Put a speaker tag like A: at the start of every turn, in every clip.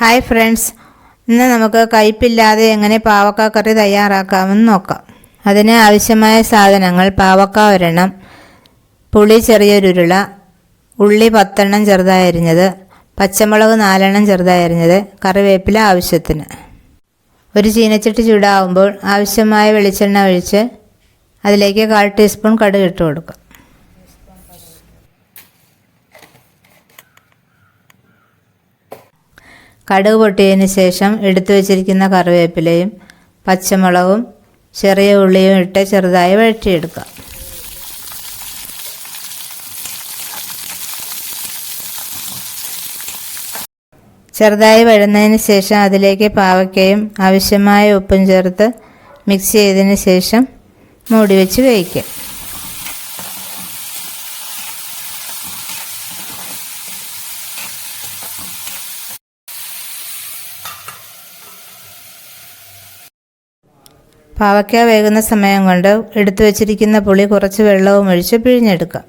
A: Hi friends. ഇന്ന് നമുക്ക് കയ്പില്ലാതെ എങ്ങനെ പാവക്ക കറി തയ്യാറാക്കാമെന്ന് നോക്കാം. അതിന് ആവശ്യമായ സാധനങ്ങൾ പാവക്ക ഒരെണ്ണം പുളി ചെറിയൊരുരുള ഉള്ളി പത്തെണ്ണം ചെറുതായി അരിഞ്ഞത് പച്ചമുളക് നാലെണ്ണം ചെറുതായി അരിഞ്ഞത് കറിവേപ്പില ആവശ്യത്തിന്. ഒരു ചീനച്ചട്ടി ചൂടാവുമ്പോൾ ആവശ്യമായ വെളിച്ചെണ്ണ ഒഴിച്ച് അതിലേക്ക് കാൽ ടീസ്പൂൺ കടുക് ഇട്ട് കൊടുക്കുക കടുക് പൊട്ടിയതിന് ശേഷം എടുത്തു വച്ചിരിക്കുന്ന കറിവേപ്പിലയും പച്ചമുളകും ചെറിയ ഉള്ളിയും ഇട്ട് ചെറുതായി വഴറ്റിയെടുക്കുക. ചെറുതായി വഴുന്നതിന് ശേഷം അതിലേക്ക് പാവയ്ക്കയും ആവശ്യമായ ഉപ്പും ചേർത്ത് മിക്സ് ചെയ്തതിന് ശേഷം മൂടി വെച്ച് വേവിക്കുക. പാവയ്ക്ക വേകുന്ന സമയം കൊണ്ട് എടുത്തു വച്ചിരിക്കുന്ന പുളി കുറച്ച് വെള്ളവും ഒഴിച്ച് പിഴിഞ്ഞെടുക്കാം.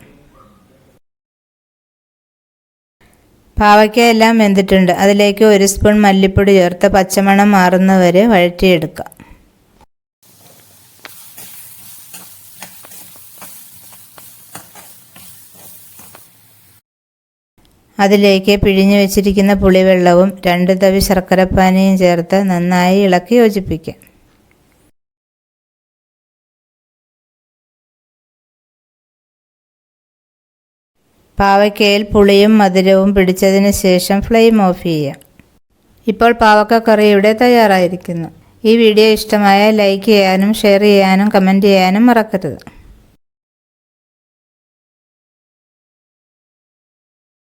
A: പാവയ്ക്ക എല്ലാം വെന്തിട്ടുണ്ട്. അതിലേക്ക് ഒരു സ്പൂൺ മല്ലിപ്പൊടി ചേർത്ത് പച്ചമണം മാറുന്നവരെ വഴറ്റിയെടുക്കുക അതിലേക്ക് പിഴിഞ്ഞു വെച്ചിരിക്കുന്ന പുളിവെള്ളവും രണ്ട് തവി ശർക്കരപ്പാനിയും ചേർത്ത് നന്നായി ഇളക്കി യോജിപ്പിക്കാം. പാവയ്ക്കയിൽ പുളിയും മധുരവും പിടിച്ചതിന് ശേഷം ഫ്ലെയിം ഓഫ് ചെയ്യുക. ഇപ്പോൾ പാവക്ക കറി ഇവിടെ തയ്യാറായിരിക്കുന്നു. ഈ വീഡിയോ ഇഷ്ടമായ ലൈക്ക് ചെയ്യാനും ഷെയർ ചെയ്യാനും കമന്റ് ചെയ്യാനും മറക്കരുത്.